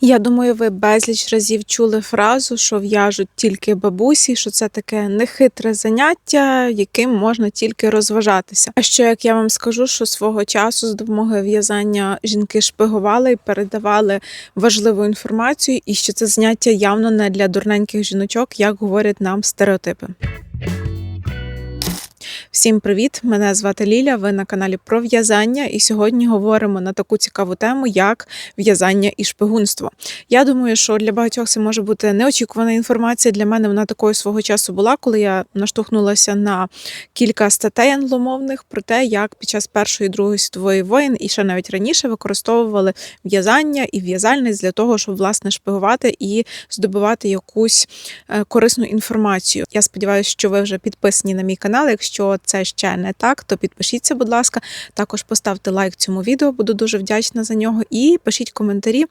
Я думаю, ви безліч разів чули фразу, що в'яжуть тільки бабусі, що це таке нехитре заняття, яким можна тільки розважатися. А ще як я вам скажу, що свого часу з допомогою в'язання жінки шпигували і передавали важливу інформацію, і що це заняття явно не для дурненьких жіночок, як говорять нам стереотипи. Всім привіт! Мене звати Ліля. Ви на каналі про в'язання, і сьогодні говоримо на таку цікаву тему, як в'язання і шпигунство. Я думаю, що для багатьох це може бути неочікувана інформація. Для мене вона такою свого часу була, коли я наштовхнулася на кілька статей англомовних про те, як під час першої і другої світової воєн і ще навіть раніше використовували в'язання і в'язальність для того, щоб власне шпигувати і здобувати якусь е, корисну інформацію. Я сподіваюся, що ви вже підписані на мій канал. Якщо це ще не так, то підпишіться, будь ласка. Також поставте лайк цьому відео, буду дуже вдячна за нього. І пишіть коментарі,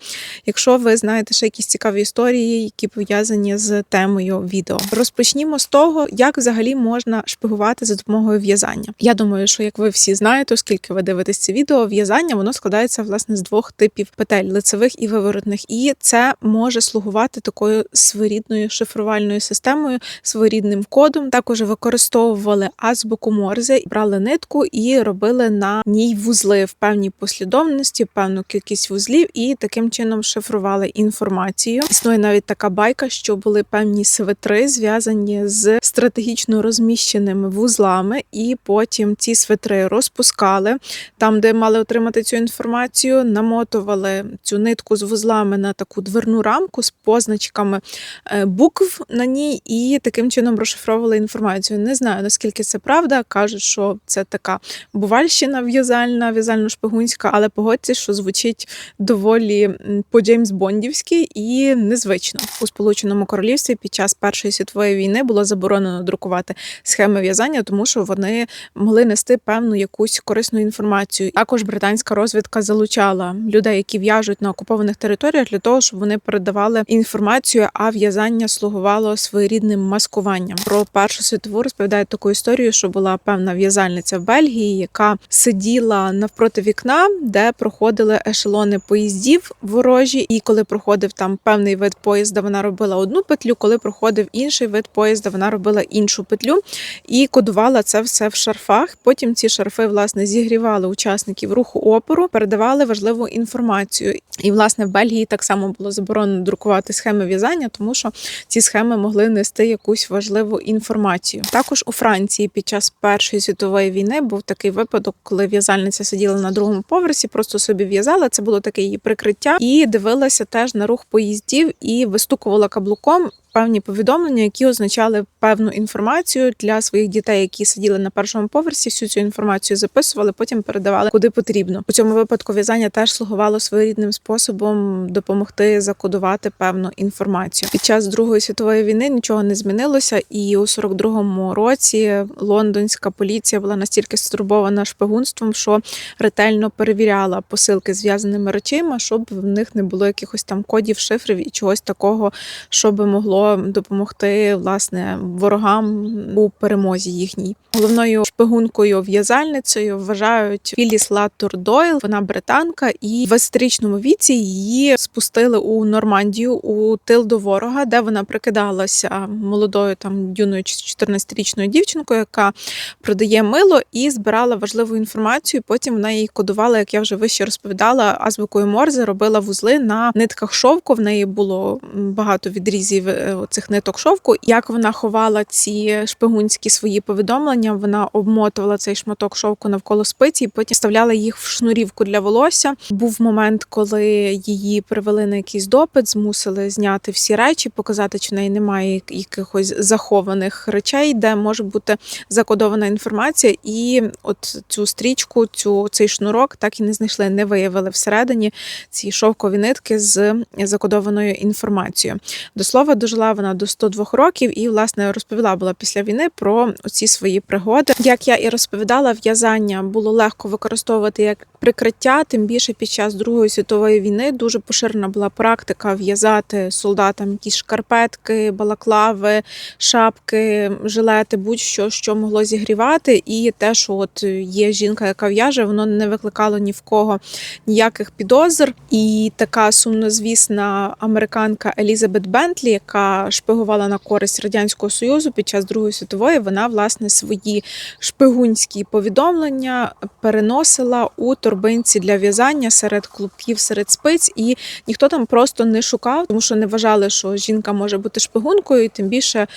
якщо ви знаєте ще якісь цікаві історії, які пов'язані з темою відео. Розпочнімо з того, як взагалі можна шпигувати за допомогою в'язання. Я думаю, що як ви всі знаєте, оскільки ви дивитесь це відео, в'язання воно складається власне з двох типів петель лицевих і виворотних. І це може слугувати такою своєрідною шифрувальною системою, своєрідним кодом. Також використовували азбуку Морзе, брали нитку і робили на ній вузли в певній послідовності, певну кількість вузлів, і таким чином шифрували інформацію. Існує навіть така байка, що були певні свитри, зв'язані з стратегічно розміщеними вузлами, і потім ці свитри розпускали там, де мали отримати цю інформацію, намотували цю нитку з вузлами на таку дверну рамку з позначками е, букв на ній, і таким чином розшифровували інформацію. Не знаю наскільки це правда. Кажуть, що це така бувальщина в'язальна, в'язально-шпигунська, але погодьтесь, що звучить доволі по Джеймс Бондівськи і незвично. У Сполученому Королівстві під час Першої світової війни було заборонено друкувати схеми в'язання, тому що вони могли нести певну якусь корисну інформацію. Також британська розвідка залучала людей, які в'яжуть на окупованих територіях, для того, щоб вони передавали інформацію, а в'язання слугувало своєрідним маскуванням. Про першу світову розповідають таку історію, що була певна в'язальниця в Бельгії, яка сиділа навпроти вікна, де проходили ешелони поїздів ворожі. І коли проходив там певний вид поїзда, вона робила одну петлю. Коли проходив інший вид поїзда, вона робила іншу петлю і кодувала це все в шарфах. Потім ці шарфи власне зігрівали учасників руху опору, передавали важливу інформацію. І власне в Бельгії так само було заборонено друкувати схеми в'язання, тому що ці схеми могли нести якусь важливу інформацію. Також у Франції під час Першої світової війни був такий випадок, коли в'язальниця сиділа на другому поверсі, просто собі в'язала. Це було таке її прикриття, і дивилася теж на рух поїздів і вистукувала каблуком. Певні повідомлення, які означали певну інформацію для своїх дітей, які сиділи на першому поверсі. Всю цю інформацію записували, потім передавали куди потрібно. У цьому випадку в'язання теж слугувало своєрідним способом допомогти закодувати певну інформацію. Під час Другої світової війни нічого не змінилося, і у 42-му році лондонська поліція була настільки стурбована шпигунством, що ретельно перевіряла посилки з в'язаними речима, щоб в них не було якихось там кодів, шифрів і чогось такого, що би могло допомогти власне ворогам у перемозі їхній. Головною шпигункою в'язальницею вважають Філіс Латтур Дойл. Вона британка, і в 20-річному віці її спустили у Нормандію у тил до ворога, де вона прикидалася молодою там юною 14-річною дівчинкою, яка продає мило і збирала важливу інформацію. Потім вона її кодувала, як я вже вище розповідала, азбукою Морзе робила вузли на нитках шовку. В неї було багато відрізів цих ниток шовку. Як вона ховала ці шпигунські свої повідомлення, вона обмотувала цей шматок шовку навколо спиці, і потім вставляла їх в шнурівку для волосся. Був момент, коли її привели на якийсь допит, змусили зняти всі речі, показати, чи в неї немає якихось захованих речей, де може бути закодована інформація. І от цю стрічку, цю цей шнурок так і не знайшли, не виявили всередині ці шовкові нитки з закодованою інформацією. До слова, дуже дожила вона до 102 років і, власне, розповіла була після війни про ці свої пригоди. Як я і розповідала, в'язання було легко використовувати як прикриття, тим більше під час Другої світової війни дуже поширена була практика в'язати солдатам якісь шкарпетки, балаклави, шапки, жилети, будь-що, що могло зігрівати. І те, що от є жінка, яка в'яже, воно не викликало ні в кого ніяких підозр. І така сумнозвісна американка Елізабет Бентлі, яка шпигувала на користь радянського союзу під час Другої світової, вона власне свої шпигунські повідомлення переносила у торбинці для в'язання серед клубків, серед спиць, і ніхто там просто не шукав, тому що не вважали, що жінка може бути шпигункою, і тим більше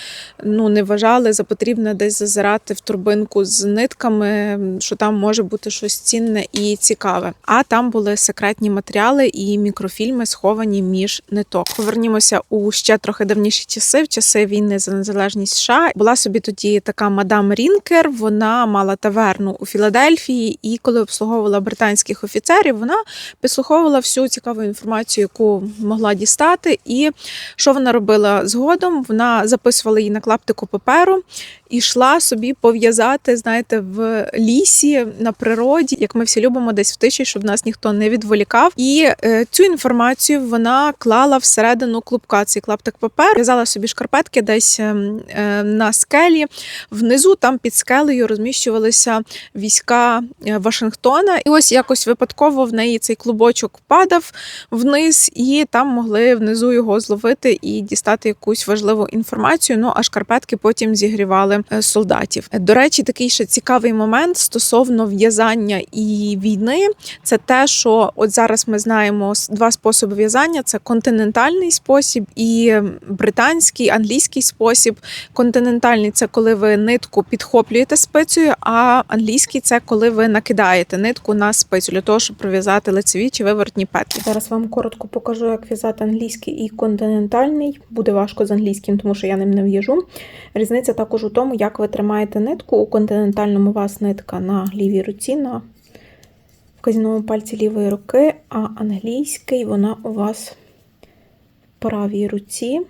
ну не вважали за потрібне десь зазирати в торбинку з нитками, що там може бути щось цінне і цікаве. А там були секретні матеріали і мікрофільми, сховані між ниток. Повернімося у ще трохи давніші часи, в часи війни за незалежність США. Була собі тоді така мадам Рінкер. Вона мала таверну у Філадельфії, і коли обслуговувала британських офіцерів, вона підслуховувала всю цікаву інформацію, яку могла дістати. І що вона робила згодом? Вона записувала її на клаптику паперу і йшла собі пов'язати, знаєте, в лісі на природі, як ми всі любимо, десь в тиші, щоб нас ніхто не відволікав. І е, цю інформацію вона клала всередину клубка. Цей клаптик паперу, в'язала собі шкарпетки десь е, е, на скелі. Внизу там під скелею розміщувалися війська е, Вашингтона. І ось якось випадково в неї цей клубочок падав вниз, і там могли внизу його зловити і дістати якусь важливу інформацію. Ну а шкарпетки потім зігрівали е, солдатів. До речі, такий ще цікавий момент стосовно в'язання і війни. Це те, що от зараз ми знаємо два способи в'язання: це континентальний спосіб і британський, англійський спосіб. Континентальний це коли ви нитку підхоплюєте спицею, а англійський це коли ви накидаєте нитку на спицю для того, щоб пров'язати лицеві чи вивертні петлі. Зараз вам коротко покажу, як в'язати англійський і континентальний. Буде важко з англійським, тому що я ним не в'яжу. Різниця також у тому, як ви тримаєте нитку. У континентальному у вас нитка на лівій руці, на вказівному пальці лівої руки, а англійський вона у вас в правій руці.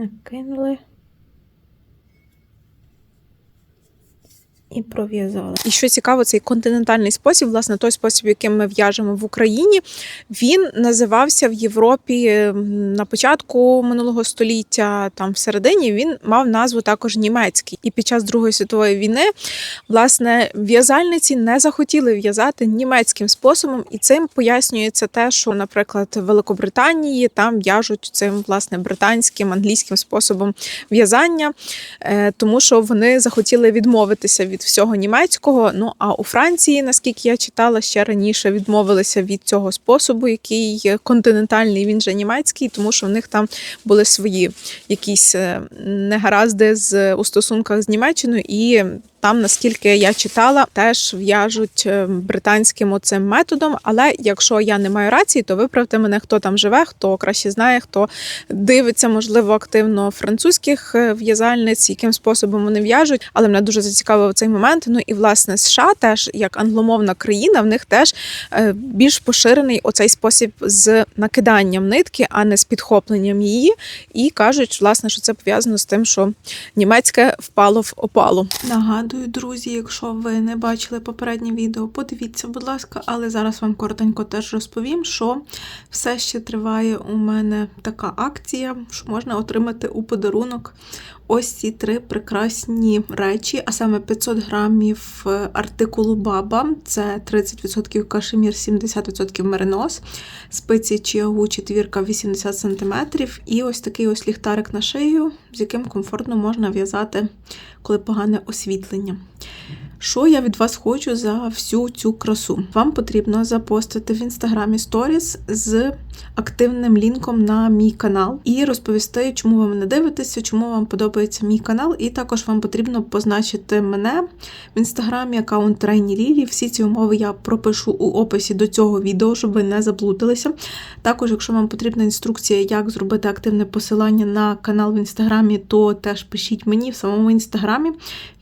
Накинули. І пров'язали. І що цікаво, цей континентальний спосіб, власне, той спосіб, яким ми в'яжемо в Україні, він називався в Європі на початку минулого століття, там всередині він мав назву також німецький. І під час Другої світової війни, власне, в'язальниці не захотіли в'язати німецьким способом, і цим пояснюється те, що, наприклад, в Великобританії там в'яжуть цим власне британським англійським способом в'язання, е, тому що вони захотіли відмовитися від всього німецького. Ну а у Франції, наскільки я читала, ще раніше відмовилися від цього способу, який континентальний, він же німецький, тому що в них там були свої якісь е, негаразди з у стосунках з Німеччиною і. Там, наскільки я читала, теж в'яжуть е, британським оцим методом. Але якщо я не маю рації, то виправте мене, хто там живе, хто краще знає, хто дивиться, можливо, активно французьких е, в'язальниць, яким способом вони в'яжуть. Але мене дуже зацікавив цей момент. Ну і власне США, теж як англомовна країна, в них теж е, більш поширений оцей спосіб з накиданням нитки, а не з підхопленням її. І кажуть, власне, що це пов'язано з тим, що німецьке впало в опалу. Нагадую, друзі, якщо ви не бачили попереднє відео, подивіться, будь ласка, але зараз вам коротенько теж розповім, що все ще триває у мене така акція, що можна отримати у подарунок ось ці три прекрасні речі, а саме 500 грамів е, артикулу Баба, це 30% кашемір, 70% меринос, спиці чиагу четвірка 80 см, і ось такий ось ліхтарик на шию, з яким комфортно можна в'язати, коли погане освітлення. Що я від вас хочу за всю цю красу? Вам потрібно запостити в інстаграмі сторіс з активним лінком на мій канал і розповісти, чому ви мене дивитеся, чому вам подобається мій канал. І також вам потрібно позначити мене в інстаграмі, аккаунт Трейні Лілі. Всі ці умови я пропишу у описі до цього відео, щоб ви не заплуталися. Також, якщо вам потрібна інструкція, як зробити активне посилання на канал в інстаграмі, то теж пишіть мені в самому інстаграмі.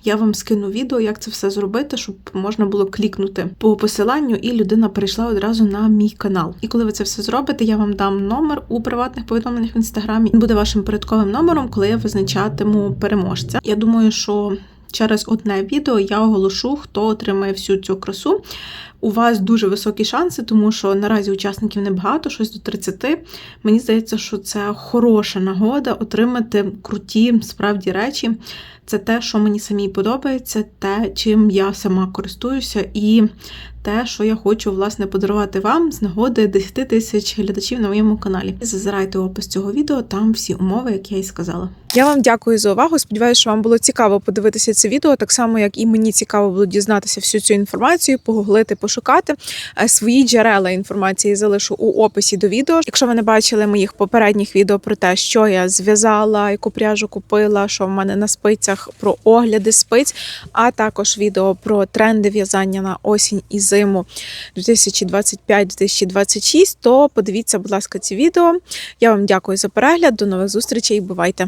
Я вам скину відео, як це все зробити, щоб можна було клікнути по посиланню, і людина перейшла одразу на мій канал. І коли ви це все зробите, я вам дам номер у приватних повідомленнях в інстаграмі. Він буде вашим порядковим номером, коли я визначатиму переможця. Я думаю, що через одне відео я оголошу, хто отримає всю цю красу. У вас дуже високі шанси, тому що наразі учасників небагато, щось до 30. Мені здається, що це хороша нагода отримати круті справді речі. Це те, що мені самій подобається, те, чим я сама користуюся, і те, що я хочу власне подарувати вам з нагоди 10 тисяч глядачів на моєму каналі. Зазирайте опис цього відео, там всі умови, як я і сказала. Я вам дякую за увагу. Сподіваюся, що вам було цікаво подивитися це відео, так само як і мені цікаво було дізнатися всю цю інформацію, погуглити, пошукати. Е, Свої джерела інформації залишу у описі до відео. Якщо ви не бачили моїх попередніх відео про те, що я зв'язала, яку пряжу купила, що в мене на спицях, про огляди спиць, а також відео про тренди в'язання на осінь і зиму 2025-2026, то подивіться, будь ласка, ці відео. Я вам дякую за перегляд. До нових зустрічей. Бувайте!